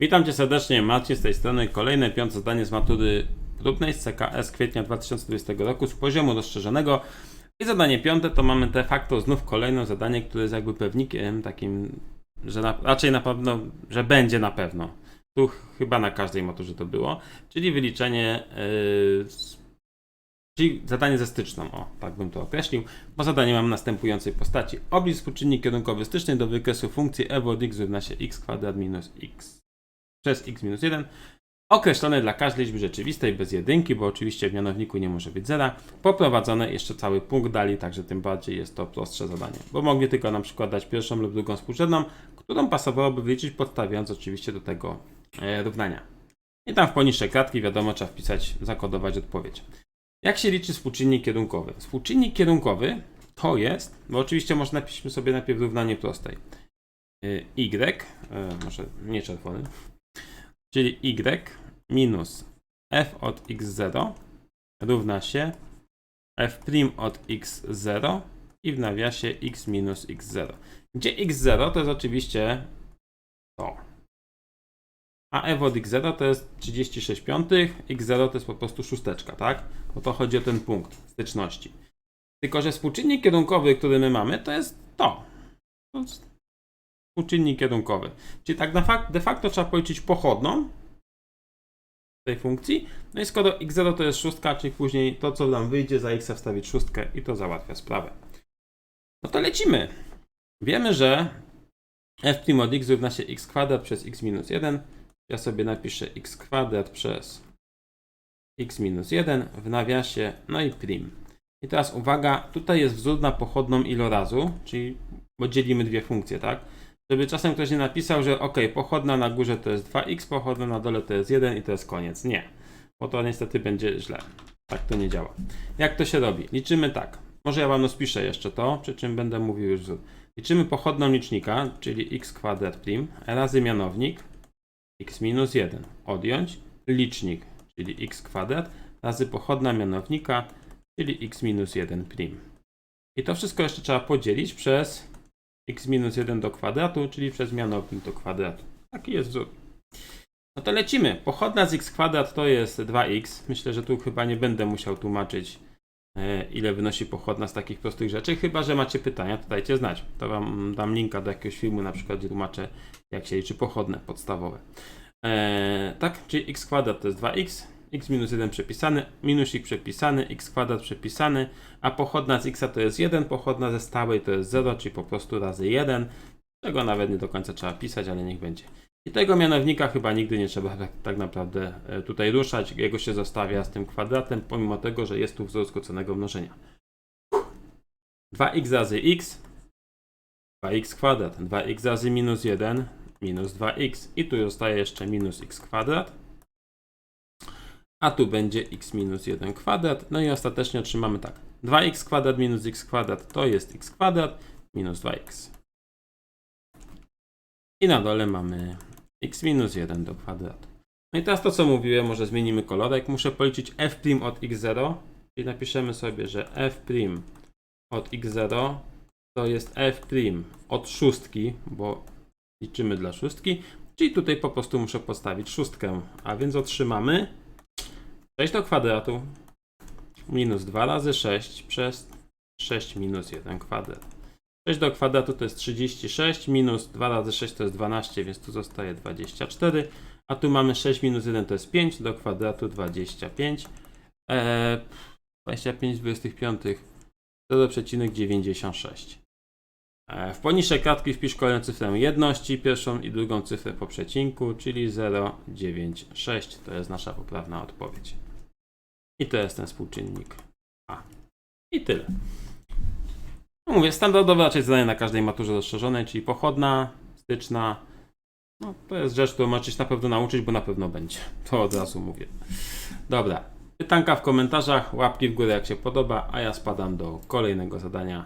Witam Cię serdecznie, Marcin z tej strony. Kolejne piąte zadanie z matury próbnej z CKS kwietnia 2020 roku z poziomu rozszerzonego. I zadanie piąte to mamy de facto znów kolejne zadanie, które jest jakby pewnikiem takim, że na, raczej na pewno, że będzie na pewno. Tu ch- chyba na każdej maturze to było, czyli wyliczenie, yy, czyli zadanie ze styczną, o tak bym to określił, bo zadanie mam następującej postaci. Oblicz współczynnik kierunkowy styczny do wykresu funkcji f od x równa się x kwadrat minus x przez x minus 1 określone dla każdej liczby rzeczywistej bez jedynki, bo oczywiście w mianowniku nie może być zera, poprowadzone jeszcze cały punkt dali, także tym bardziej jest to prostsze zadanie, bo mogli tylko na przykład dać pierwszą lub drugą współrzędną, którą pasowałoby wyliczyć podstawiając oczywiście do tego e, równania. I tam w poniższej kratki wiadomo trzeba wpisać, zakodować odpowiedź. Jak się liczy współczynnik kierunkowy? Współczynnik kierunkowy to jest, bo oczywiście można napiszmy sobie najpierw równanie prostej. Y, Y, e, może nie czerwony, czyli y minus f od x0 równa się f' od x0 i w nawiasie x minus x0. Gdzie x0 to jest oczywiście to. A f od x0 to jest 36 piątych, x0 to jest po prostu szósteczka, tak? Bo to chodzi o ten punkt styczności. Tylko, że współczynnik kierunkowy, który my mamy, to jest to. Współczynnik kierunkowy. Czyli tak de facto, trzeba policzyć pochodną tej funkcji. No i skoro x0 to jest szóstka, czyli później to, co nam wyjdzie, za x wstawić szóstkę i to załatwia sprawę. No to lecimy. Wiemy, że f' od x równa się x kwadrat przez x minus 1. Ja sobie napiszę x kwadrat przez x minus 1 w nawiasie, no i prim. I teraz uwaga, tutaj jest wzór na pochodną ilorazu, czyli bo dzielimy dwie funkcje, tak? Żeby czasem ktoś nie napisał, że ok, pochodna na górze to jest 2x, pochodna na dole to jest 1 i to jest koniec. Nie, bo to niestety będzie źle. Tak to nie działa. Jak to się robi? Liczymy tak. Może ja wam rozpiszę jeszcze to, przy czym będę mówił już. Liczymy pochodną licznika, czyli x kwadrat prim, razy mianownik x minus 1. Odjąć licznik, czyli x kwadrat, razy pochodna mianownika, czyli x minus 1 prim. I to wszystko jeszcze trzeba podzielić przez x minus 1 do kwadratu, czyli przez mianownik do kwadratu. Taki jest wzór. No to lecimy. Pochodna z x kwadrat to jest 2x. Myślę, że tu chyba nie będę musiał tłumaczyć, e, ile wynosi pochodna z takich prostych rzeczy. Chyba, że macie pytania, to dajcie znać. To wam dam linka do jakiegoś filmu, na przykład, gdzie tłumaczę, jak się liczy pochodne podstawowe. E, tak, czyli x kwadrat to jest 2x, x minus 1 przepisany, minusik przepisany, x kwadrat przepisany, a pochodna z x to jest 1, pochodna ze stałej to jest 0, czyli po prostu razy 1. Tego nawet nie do końca trzeba pisać, ale niech będzie. I tego mianownika chyba nigdy nie trzeba tak, tak naprawdę e, tutaj ruszać. Jego się zostawia z tym kwadratem, pomimo tego, że jest tu wzór skróconego mnożenia. 2x razy x, 2x kwadrat, 2x razy minus 1, minus 2x. I tu zostaje jeszcze minus x kwadrat. A tu będzie x minus 1 kwadrat. No i ostatecznie otrzymamy tak. 2x kwadrat minus x kwadrat to jest x kwadrat minus 2x. I na dole mamy x minus 1 do kwadratu. No i teraz to co mówiłem, może zmienimy kolorek. Muszę policzyć f' od x0. Czyli napiszemy sobie, że f' od x0 to jest f' od szóstki, bo liczymy dla szóstki. Czyli tutaj po prostu muszę postawić szóstkę. A więc otrzymamy 6 do kwadratu minus 2 razy 6 przez 6 minus 1 kwadrat. 6 do kwadratu to jest 36, minus 2 razy 6 to jest 12, więc tu zostaje 24. A tu mamy 6 minus 1 to jest 5, do kwadratu 25. Eee, 25 25 0,96. Eee, w poniższej kratki wpisz kolejną cyfrę jedności, pierwszą i drugą cyfrę po przecinku, czyli 0,96. To jest nasza poprawna odpowiedź. I to jest ten współczynnik A. I tyle. No mówię, standardowe raczej zadanie na każdej maturze rozszerzonej, czyli pochodna, styczna. No, to jest rzecz, którą możecie się na pewno nauczyć, bo na pewno będzie. To od razu mówię. Dobra. Pytanka w komentarzach, łapki w górę jak się podoba, a ja spadam do kolejnego zadania.